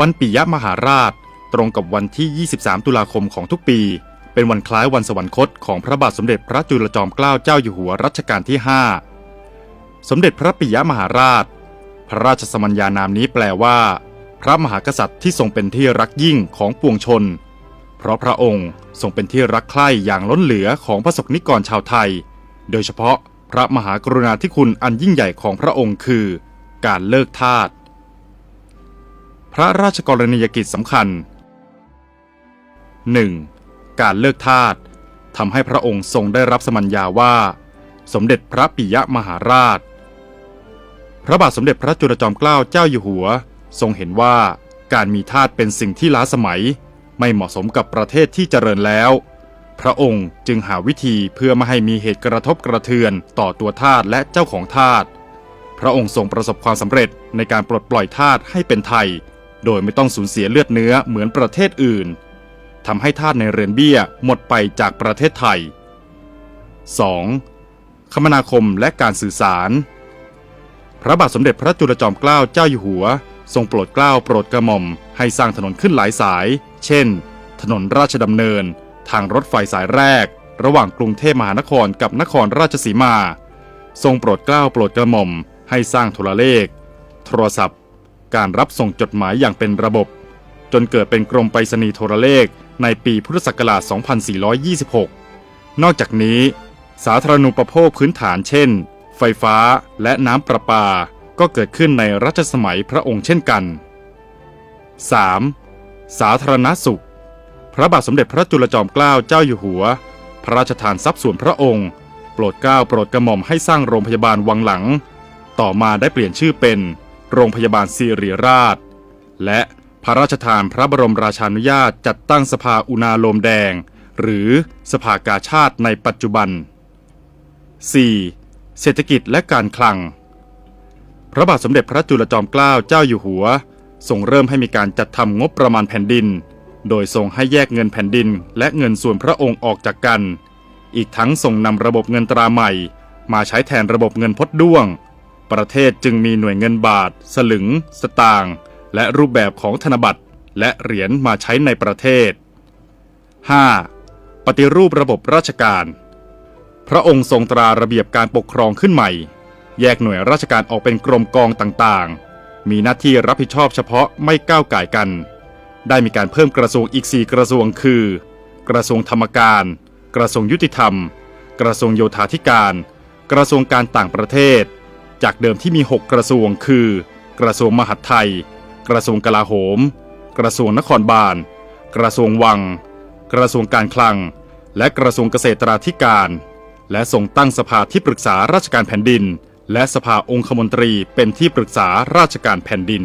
วันปิยมหาราช ตรงกับวันที่ 23 ตุลาคมของทุกปี เป็นวันคล้ายวันสวรรคตของพระบาทสมเด็จพระจุลจอมเกล้าเจ้าอยู่หัวรัชกาลที่ 5 สมเด็จพระปิยมหาราช พระราชสมัญญานามนี้แปลว่า พระมหากษัตริย์ที่ทรงเป็นที่รักยิ่งของปวงชน เพราะพระองค์ทรงเป็นที่รักใคร่อย่างล้นเหลือของพระสกนิกรชาวไทย โดยเฉพาะพระมหากรุณาธิคุณอันยิ่งใหญ่ของพระองค์คือ การเลิกทาส พระราชกรณียกิจสำคัญ 1. การเลิกทาสทำให้พระองค์ทรงได้รับสมัญญาว่า สมเด็จพระปิยมหาราช พระบาทสมเด็จพระจุลจอมเกล้าเจ้าอยู่หัว ทรงเห็นว่าการมีทาสเป็นสิ่งที่ล้าสมัย ไม่เหมาะสมกับประเทศที่เจริญแล้ว พระองค์จึงหาวิธีเพื่อไม่ให้มีเหตุกระทบกระเทือนต่อตัวทาสและเจ้าของทาสพระองค์ทรงประสบความสำเร็จในการปลดปล่อยทาสให้เป็นไทย โดยไม่ต้องสูญเสียเลือดเนื้อเหมือนประเทศอื่นทำให้ทาสในเรือนเบี้ยหมดไปจากประเทศไทย 2. คมนาคมและการสื่อสาร พระบาทสมเด็จพระจุลจอมเกล้าเจ้าอยู่หัว ทรงโปรดเกล้าโปรดกระหม่อมให้สร้างถนนขึ้นหลายสาย เช่น ถนนราชดำเนิน ทางรถไฟสายแรก ระหว่างกรุงเทพมหานครกับนครราชสีมา ทรงโปรดเกล้าโปรดกระหม่อมให้สร้างโทรเลข โทรศัพท์ การรับส่งจดหมายอย่างเป็นระบบ จนเกิดเป็นกรมไปรษณีย์โทรเลขในปีพุทธศักราช 2426 นอกจากนี้ สาธารณูปโภคพื้นฐานเช่น ไฟฟ้าและน้ำประปา ก็เกิดขึ้นในรัชสมัยพระองค์เช่นกัน 3. สาธารณสุข พระบาทสมเด็จพระจุลจอมเกล้าเจ้าอยู่หัว พระราชทานทรัพย์ส่วนพระองค์ โปรดเกล้าโปรดกระหม่อมให้สร้างโรงพยาบาลวังหลัง ต่อมาได้เปลี่ยนชื่อเป็น โรงพยาบาลสิริราช และพระราชทานพระบรมราชานุญาตจัดตั้งสภาอุณาโลมแดง หรือสภากาชาติในปัจจุบัน 4. เศรษฐกิจและการคลัง พระบาทสมเด็จพระจุลจอมเกล้าเจ้าอยู่หัวทรงเริ่มให้มีการจัดทำงบประมาณแผ่นดิน โดยทรงให้แยกเงินแผ่นดิน และเงินส่วนพระองค์ออกจากกัน อีกทั้งทรงนำระบบเงินตราใหม่ มาใช้แทนระบบเงินพดด้วง ประเทศจึงมีหน่วยเงินบาท สลึง สตางค์และรูปแบบของธนบัตรและเหรียญมาใช้ในประเทศ 5. ปฏิรูประบบราชการ พระองค์ทรงตราระเบียบการปกครองขึ้นใหม่ แยกหน่วยราชการออกเป็นกรมกองต่างๆ มีหน้าที่รับผิดชอบเฉพาะไม่ก้าวก่ายกัน ได้มีการเพิ่มกระทรวงอีก 4 กระทรวงคือ กระทรวงธรรมการ กระทรวงยุติธรรม กระทรวงโยธาธิการ กระทรวงการต่างประเทศ จากเดิมที่มี 6 กระทรวงคือ กระทรวงมหาดไทย กระทรวงกลาโหม กระทรวงนครบาล กระทรวงวัง กระทรวงการคลัง และกระทรวงเกษตราธิการ และทรงตั้งสภาที่ปรึกษาราชการแผ่นดิน และสภาองคมนตรีเป็นที่ปรึกษาราชการแผ่นดิน